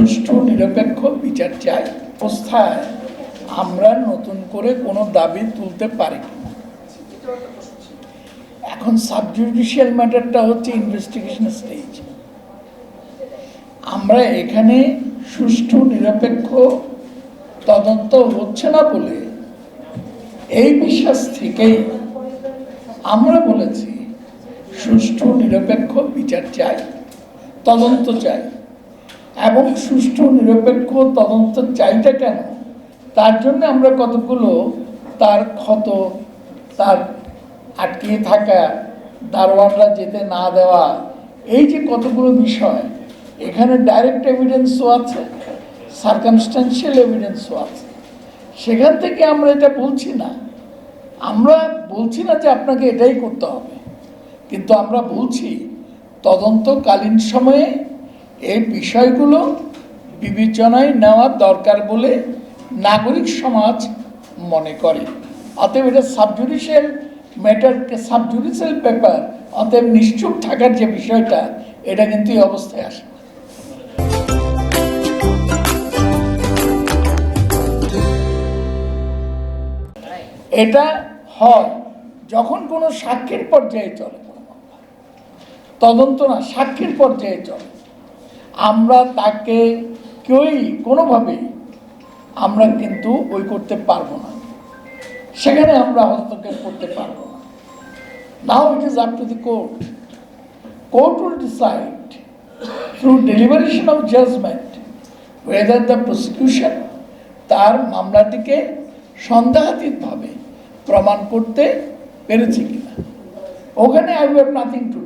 সুষ্ঠু, নিরপেক্ষ বিচার চাই। অবস্থায় আমরা নতুন করে কোনো দাবি তুলতে পারি। এখন সাবজুডিশিয়াল ম্যাটারটা হচ্ছে ইনভেস্টিগেশন স্টেজ। আমরা এখানে সুষ্ঠু, নিরপেক্ষ তদন্ত হচ্ছে না বলে এই বিশ্বাস থেকেই আমরা বলেছি, সুষ্ঠু, নিরপেক্ষ বিচার চাই, তদন্ত চাই। এবং সুষ্ঠু, নিরপেক্ষ তদন্ত চাইটা কেন? তার জন্য আমরা কতগুলো তার ক্ষত, তার আটকিয়ে থাকা, দারোয়ানরা যেতে না দেওয়া, এই যে কতগুলো বিষয়, এখানে ডাইরেক্ট এভিডেন্সও আছে সার্কামস্টান্সিয়াল এভিডেন্সও আছে। সেখান থেকে আমরা এটা বলছি না। আমরা বলছি না যে আপনাকে এটাই করতে হবে। কিন্তু আমরা বলছি, তদন্তকালীন সময়ে এই বিষয়গুলো বিবেচনায় নেওয়া দরকার বলে নাগরিক সমাজ মনে করে। অতএব এটা সাবজুডিশিয়াল ম্যাটার সাবজুডিশিয়াল পেপার অতএব নিশ্চুপ থাকার যে বিষয়টা, এটা কিন্তু এই অবস্থায় আসে। এটা হয় যখন কোনো সাক্ষীর পর্যায়ে চলে। তদন্ত না সাক্ষীর পর্যায়ে চলে। আমরা তাকে কেউই কোনোভাবে আমরা কিন্তু ওই করতে পারব না। সেখানে আমরা হস্তক্ষেপ করতে পারব না। Now it is up to the court court will decide through deliberation of judgment whether the prosecution তার মামলাটিকে সন্দেহাতীতভাবে প্রমাণ করতে পেরেছে কিনা। ওখানে আই হ্যাভ নাথিং টু